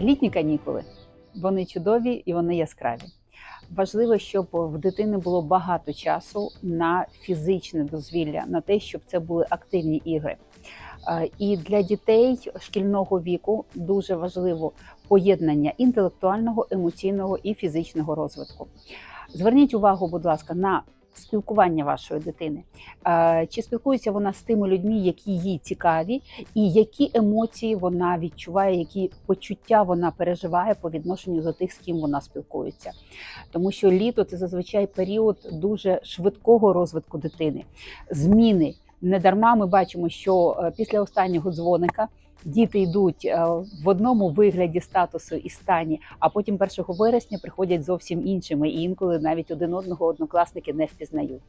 Літні канікули вони чудові і вони яскраві. Важливо, щоб в дитини було багато часу на фізичне дозвілля, на те, щоб це були активні ігри. І для дітей шкільного віку дуже важливо поєднання інтелектуального, емоційного і фізичного розвитку. Зверніть увагу, будь ласка, на спілкування вашої дитини. Е, Чи спілкується вона з тими людьми, які їй цікаві, і які емоції вона відчуває, які почуття вона переживає по відношенню до тих, з ким вона спілкується. Тому що літо це зазвичай період дуже швидкого розвитку дитини, зміни. Недарма ми бачимо, що е, після останнього дзвоника діти йдуть е, в одному вигляді статусу і стані, а потім 1 вересня приходять зовсім іншими, і інколи навіть один одного однокласники не впізнають.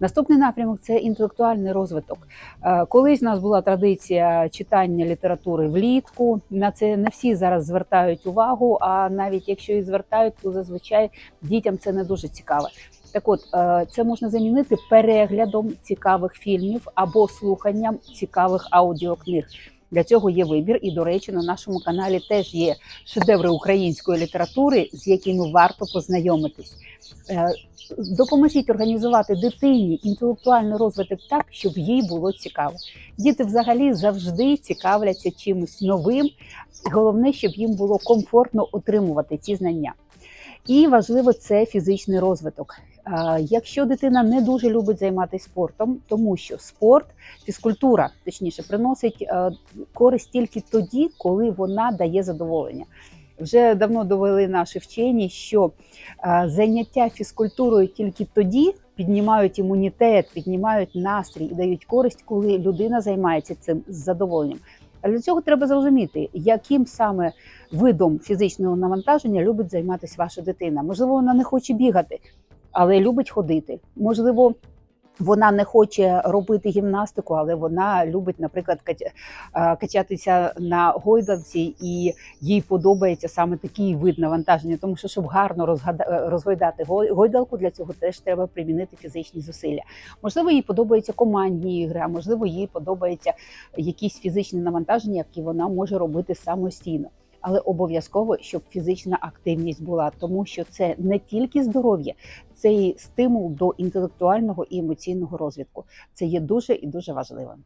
Наступний напрямок це інтелектуальний розвиток. Е, Колись у нас була традиція читання літератури влітку. На це не всі зараз звертають увагу. А навіть якщо і звертають, то зазвичай дітям це не дуже цікаво. Так от е, це можна замінити переглядом цікавих фільмів або слуханням цікавих аудіокниг. Для цього є вибір, і до речі, на нашому каналі теж є шедеври української літератури, з якими варто познайомитись. Е, Допоможіть організувати дитині інтелектуальний розвиток так, щоб їй було цікаво. Діти взагалі завжди цікавляться чимось новим. Головне, щоб їм було комфортно отримувати ці знання. І важливо це фізичний розвиток. Е, Якщо дитина не дуже любить займатися спортом, тому що спорт, фізкультура, точніше, приносить е, користь тільки тоді, коли вона дає задоволення. Вже давно довели наші вчені, що е, заняття фізкультурою тільки тоді піднімають імунітет, піднімають настрій і дають користь, коли людина займається цим з задоволенням. А для цього треба зрозуміти, яким саме видом фізичного навантаження любить займатися ваша дитина. Можливо, вона не хоче бігати, але любить ходити. Можливо, вона не хоче робити гімнастику, але вона любить, наприклад, е, качатися на гойдалці, і їй подобається саме такий вид навантаження. Тому що, щоб гарно е, розгойдати гойдалку, для цього теж треба примінити фізичні зусилля. Можливо, їй подобаються командні ігри, а можливо, їй подобаються якісь фізичні навантаження, які вона може робити самостійно. Але обов'язково, щоб фізична активність була, тому що це не тільки здоров'я, це і стимул до інтелектуального і емоційного розвитку. Це є дуже і дуже важливим.